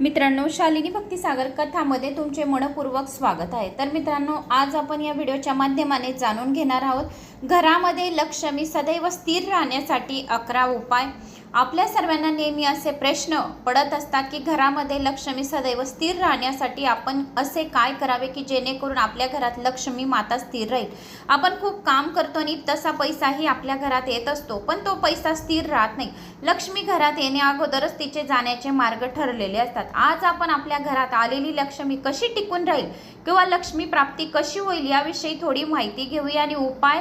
मित्रांनो शालिनी भक्तीसागर कथामध्ये तुमचे मनपूर्वक स्वागत आहे. तर मित्रांनो आज आपण या व्हिडिओच्या माध्यमाने जाणून घेणार आहोत घरामध्ये लक्ष्मी सदैव स्थिर राहण्यासाठी अकरा उपाय. आपल्या सर्वांना नेहमी असे प्रश्न पडत असतात की घरामध्ये लक्ष्मी सदैव स्थिर राहण्यासाठी आपण असे काय करावे की जेणेकरून आपल्या घरात लक्ष्मी माता स्थिर राहील? आपण खूप काम करतो आणि तसा पैसाही आपल्या घरात येत असतो पण तो पैसा स्थिर राहत नाही. लक्ष्मी घरात येण्या अगोदरच तिचे जाण्याचे मार्ग ठरलेले असतात. आज आपण आपल्या घरात आलेली लक्ष्मी कशी टिकून राहील किंवा लक्ष्मी प्राप्ती कशी होईल याविषयी थोडी माहिती घेऊया आणि उपाय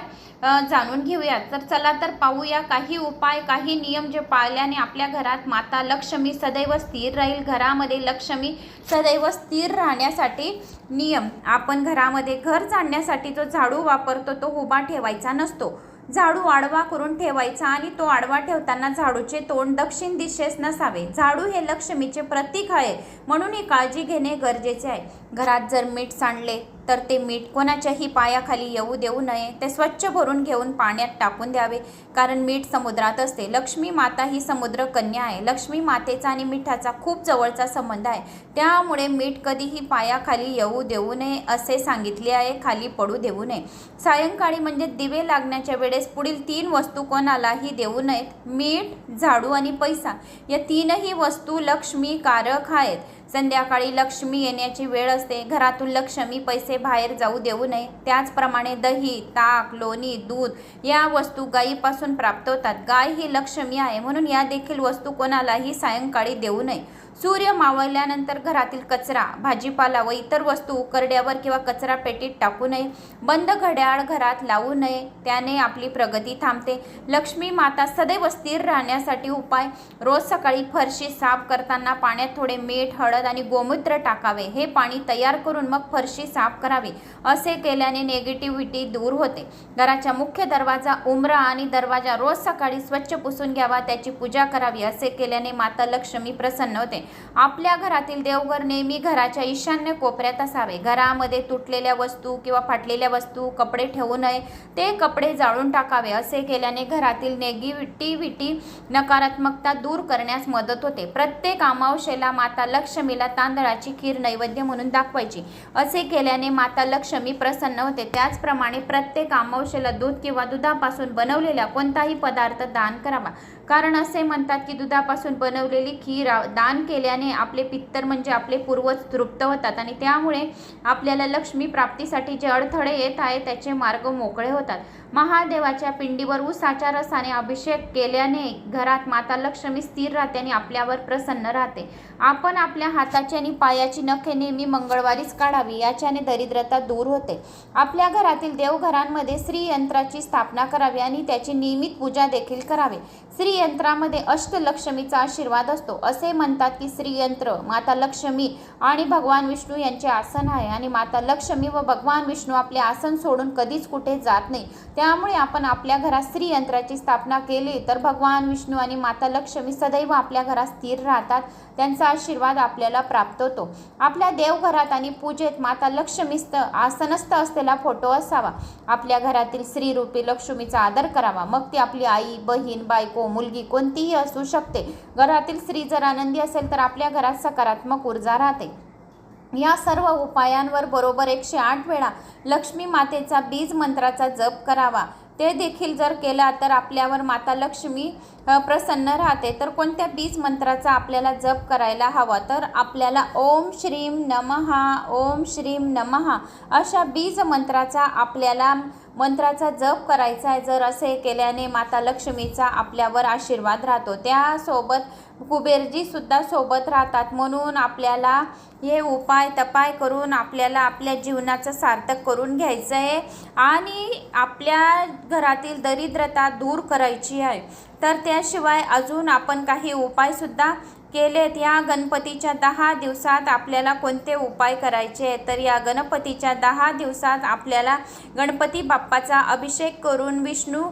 जाणून घेऊया. तर चला तर पाहूया काही उपाय काही नियम जे पाळल्याने आपल्या घरात माता लक्ष्मी सदैव स्थिर राहील. घरामध्ये लक्ष्मी सदैव स्थिर राहण्यासाठी नियम. आपण घरामध्ये घर जाणण्यासाठी जो झाडू वापरतो तो उभा ठेवायचा नसतो. झाडू आडवा करून ठेवायचा आणि तो आडवा ठेवताना झाडूचे तोंड दक्षिण दिशेस नसावे. झाडू हे लक्ष्मीचे प्रतीक आहे म्हणून ही काळजी घेणे गरजेचे आहे. घरात जर मीठ सांडले तर ते मीठ कोणाच्याही पायाखाली येऊ देऊ नये ते स्वच्छ भरून घेऊन पाण्यात टाकून द्यावे. कारण मीठ समुद्रात असते. लक्ष्मी माता ही समुद्र कन्या आहे. लक्ष्मी मातेचा आणि मिठाचा खूप जवळचा संबंध आहे. त्यामुळे मीठ कधीही पायाखाली येऊ देऊ नये असे सांगितले आहे. खाली पडू देऊ नये. सायंकाळी म्हणजे दिवे लागण्याच्या वेळेस पुढील तीन वस्तू कोणालाही देऊ नयेत. मीठ झाडू आणि पैसा या तीनही वस्तू लक्ष्मीकारक आहेत. संध्याकाळी लक्ष्मी येण्याची वेळ असते. घरातून लक्ष्मी पैसे बाहेर जाऊ देऊ नये. त्याचप्रमाणे दही ताक लोणी दूध या वस्तू गायीपासून प्राप्त होतात. गाय ही लक्ष्मी आहे म्हणून या देखील वस्तू कोणालाही सायंकाळी देऊ नये. सूर्य मावळल्यानंतर घरातील कचरा भाजीपाला व इतर वस्तू करड्यावर किंवा कचरा पेटीत टाकू नये. बंद घड्याळ घरात लावू नये. त्याने आपली प्रगती थांबते. लक्ष्मी माता सदैव स्थिर राहण्यासाठी उपाय. रोज सकाळी फरशी साफ करताना पाण्यात थोडे मीठ हळद आणि गोमूत्र टाकावे. हे पाणी तयार करून मग फरशी साफ करावी. असे केल्याने नेगेटिव्हिटी दूर होते. घराच्या मुख्य दरवाजा उमरा आणि दरवाजा रोज सकाळी स्वच्छ पुसून घ्यावा. त्याची पूजा करावी. असे केल्याने माता लक्ष्मी प्रसन्न होते. आपल्या घरातील देवघर नेहमी घराच्या ईशान्य कोपऱ्यात असावे. घरामध्ये तुटलेल्या वस्तू किंवा फाटलेल्या वस्तू कपडे ठेवू नये. ते कपडे जाळून टाकावे. असे केल्याने घरातील नेगेटिव्हिटी नकारात्मकता दूर करण्यास मदत होते. प्रत्येक अमावशेला माता लक्ष्मीला तांदळाची खीर नैवेद्य म्हणून दाखवायची. असे केल्याने माता लक्ष्मी प्रसन्न होते. त्याचप्रमाणे प्रत्येक अमावशेला दूध किंवा दुधापासून बनवलेला कोणताही पदार्थ दान करावा. कारण असे म्हणतात की दुधापासून बनवलेली खीर दान केल्याने आपले पित्तर म्हणजे आपले पूर्वज तृप्त होतात आणि त्यामुळे आपल्याला लक्ष्मी प्राप्तीसाठी जे अडथळे येत आहे त्याचे मार्ग मोकळे होतात. महादेवाच्या पिंडीवर उसाच्या रसाने अभिषेक केल्याने घरात माता लक्ष्मी स्थिर राहते आणि आपल्यावर प्रसन्न राहते. आपण आपल्या हाताची आणि पायाची नखे नेहमी मंगळवारीच काढावी याच्याने दरिद्रता दूर होते. आपल्या घरातील देवघरांमध्ये श्रीयंत्राची स्थापना करावी आणि त्याची नियमित पूजा देखील करावी. श्रीयंत्रामध्ये अष्टलक्ष्मीचा आशीर्वाद असतो. असे म्हणतात की श्रीयंत्र माता लक्ष्मी आणि भगवान विष्णू यांचे आसन आहे आणि माता लक्ष्मी व भगवान विष्णू आपले आसन सोडून कधीच कुठे जात नाही. त्यामुळे आपण आपल्या घरात स्त्रीयंत्राची स्थापना केली तर भगवान विष्णू आणि माता लक्ष्मी सदैव आपल्या घरात स्थिर राहतात. त्यांचा आशीर्वाद आपल्याला प्राप्त होतो. आपल्या देवघरात आणि पूजेत माता लक्ष्मीस्त आसनस्थ असलेला फोटो असावा. आपल्या घरातील स्त्रीरूपी लक्ष्मीचा आदर करावा. मग ती आपली आई बहीण बायको मुलगी कोणतीही असू शकते. घरातील स्त्री जर आनंदी असेल तर आपल्या घरात सकारात्मक ऊर्जा राहते. या सर्व उपायांवर बरोबर एकशे आठ वेळा लक्ष्मी मातेचा बीज मंत्राचा जप करावा. ते देखील जर केला तर आपल्यावर माता लक्ष्मी प्रसन्न राहते. तर कोणत्या बीज मंत्राचा आपल्याला जप करायला हवा? तर आपल्याला ओम श्रीम नमहा ओम श्रीम नमहा अशा बीज मंत्राचा आपल्याला मंत्राचा जप करायचा आहे. जर असे केल्याने माता लक्ष्मीचा आपल्यावर आशीर्वाद राहतो. त्यासोबत कुबेरजी सुद्धा सोबत राहतात. म्हणून आपल्याला हे उपाय तपाय करून आपल्याला आपल्या जीवनाचं सार्थक करून घ्यायचं आहे आणि आपल्या घरातील दरिद्रता दूर करायची आहे. तर त्याशिवाय अजून आपण काही उपायसुद्धा केलेत. या गणपतीच्या दहा दिवसात आपल्याला कोणते उपाय करायचे? तर या गणपतीच्या दहा दिवसात आपल्याला गणपती बाप्पाचा अभिषेक करून विष्णू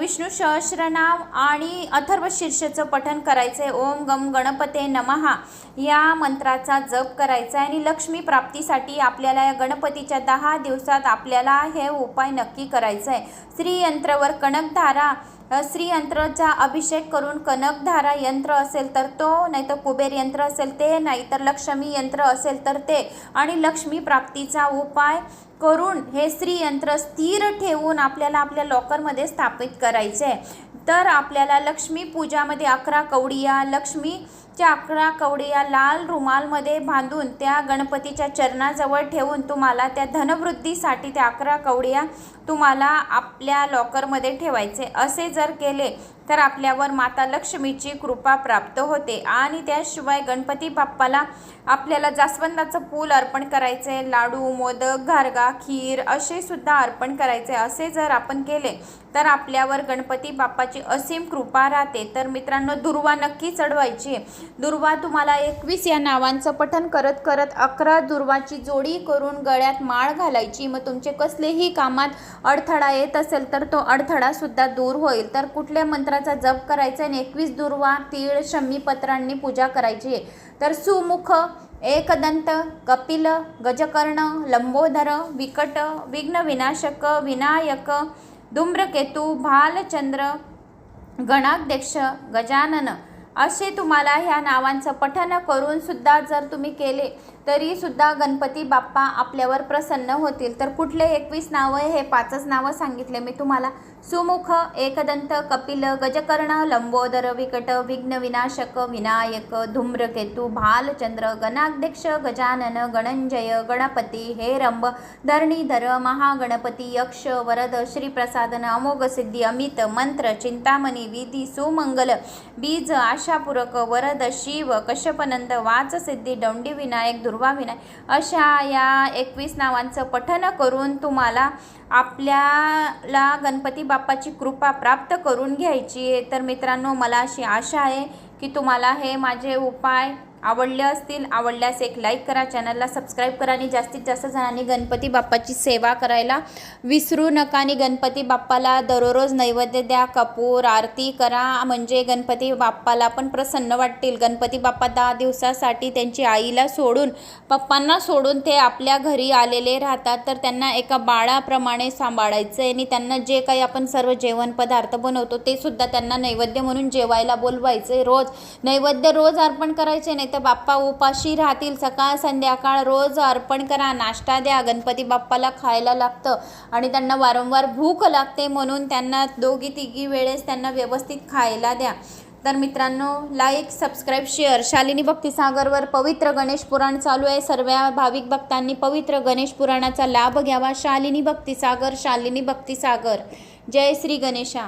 विष्णू सहस्रनाम आणि अथर्व शीर्षचं पठन करायचं आहे ओम गम गणपते नमहा. या मंत्राचा जप करायचा आहे आणि लक्ष्मी प्राप्तीसाठी आपल्याला या गणपतीच्या दहा दिवसात आपल्याला हे उपाय नक्की करायचं आहे श्रीयंत्रावर कणकधारा अ, श्री यंत्राचा अभिषेक करून कनकधारा यंत्र असेल तर तो नाही तर कुबेर यंत्र असेल ते नाही तर लक्ष्मी यंत्र असेल तर ते. आणि लक्ष्मी प्राप्तीचा उपाय करून हे श्री यंत्र स्थिर ठेवून आपल्याला आपल्या लॉकरमध्ये स्थापित करायचे. आहे तर आपल्याला लक्ष्मी पूजामध्ये अकरा कवडिया लक्ष्मीच्या अकरा कवडिया लाल रुमालमध्ये बांधून त्या गणपतीच्या चरणाजवळ ठेवून तुम्हाला त्या धनवृद्धीसाठी त्या अकरा कवडिया तुम्हाला आपल्या लॉकरमध्ये ठेवायचे. असे जर केले तर आपल्यावर माता लक्ष्मीची कृपा प्राप्त होते. आणि त्याशिवाय गणपती बाप्पाला आपल्याला जास्वंदाचं फूल अर्पण करायचे लाडू मोदक घारगा खीर असे सुद्धा अर्पण करायचे असे जर आपण केले तर आपल्यावर गणपती बाप्पाची असीम कृपा राहते. तर मित्रांनो दुर्वा नक्की चढवायची दुर्वा तुम्हाला एकवीस या नावांचं पठन करत करत अकरा दुर्वाची जोडी करून गळ्यात माळ घालायची. मग तुमचे कसलेही कामात अडथळा येत असेल तर तो अडथळासुद्धा दूर होईल. तर कुठल्या मंत्राचा जप करायचा आणि एकवीस दुर्वा तीळ शमी पत्रांनी पूजा करायची. आहे तर सुमुख एकदंत कपिल गजकर्ण लंबोधर विकट विघ्न विनाशक विनायक धूम्रकेतू भालचंद्र गणाध्यक्ष गजानन असे तुम्हाला ह्या नावांचं पठन करून सुद्धा जर तुम्ही केले तरी सुद्धा गणपती बाप्पा आपल्यावर प्रसन्न होतील. तर कुठले एकवीस नावं हे पाचच नावं सांगितले मी तुम्हाला. सुमुख एकदंत कपिल गजकर्ण लंबोदर विकट विघ्नविनाशक विनायक धूम्रकेतू भालचंद्र गणाध्यक्ष गजानन गणंजय गणपती हेरंब धरणीधर महागणपती यक्ष वरद श्रीप्रसादन अमोघ सिद्धी अमित मंत्र चिंतामणी विधी सुमंगल बीज आशापूरक वरद शिव कश्यपनंद वाच सिद्धी दौंडी विनायक दुर्वा विनायक अशा या एकवीस नावांचं पठन करून तुम्हाला आपल्याला गणपती बाप्पाची कृपा प्राप्त करून घ्यायची आहे. तर मित्रांनो मला अशी आशा आहे की तुम्हाला हे माझे उपाय आवडले असतील आवडल्यास एक लाईक करा चॅनलला सबस्क्राईब करा आणि जास्तीत जास्त जणांनी गणपती बाप्पाची सेवा करायला विसरू नका आणि गणपती बाप्पाला दररोज नैवेद्य द्या कपूर आरती करा. म्हणजे गणपती बाप्पाला पण प्रसन्न वाटतील. गणपती बाप्पा दहा दिवसासाठी त्यांची आईला सोडून पप्पांना सोडून ते आपल्या घरी आलेले राहतात. तर त्यांना एका बाळाप्रमाणे सांभाळायचं आहे आणि त्यांना जे काही आपण सर्व जेवण पदार्थ बनवतो ते सुद्धा त्यांना नैवेद्य म्हणून जेवायला बोलवायचे रोज. नैवेद्य रोज अर्पण करायचे नाही तर बाप्पा उपाशी राहतील. सकाळ संध्याकाळ रोज अर्पण करा. नाश्ता द्या. गणपती बाप्पाला खायला लागतं आणि त्यांना वारंवार भूक लागते म्हणून त्यांना दोघी तिघी वेळेस त्यांना व्यवस्थित खायला द्या. तर मित्रांनो लाईक सबस्क्राईब शेअर शालिनी भक्तिसागरवर पवित्र गणेश पुराण चालू आहे. सर्व भाविक भक्तांनी पवित्र गणेश पुराणाचा लाभ घ्यावा. शालिनी भक्तिसागर शालिनी भक्तिसागर. जय श्री गणेशा.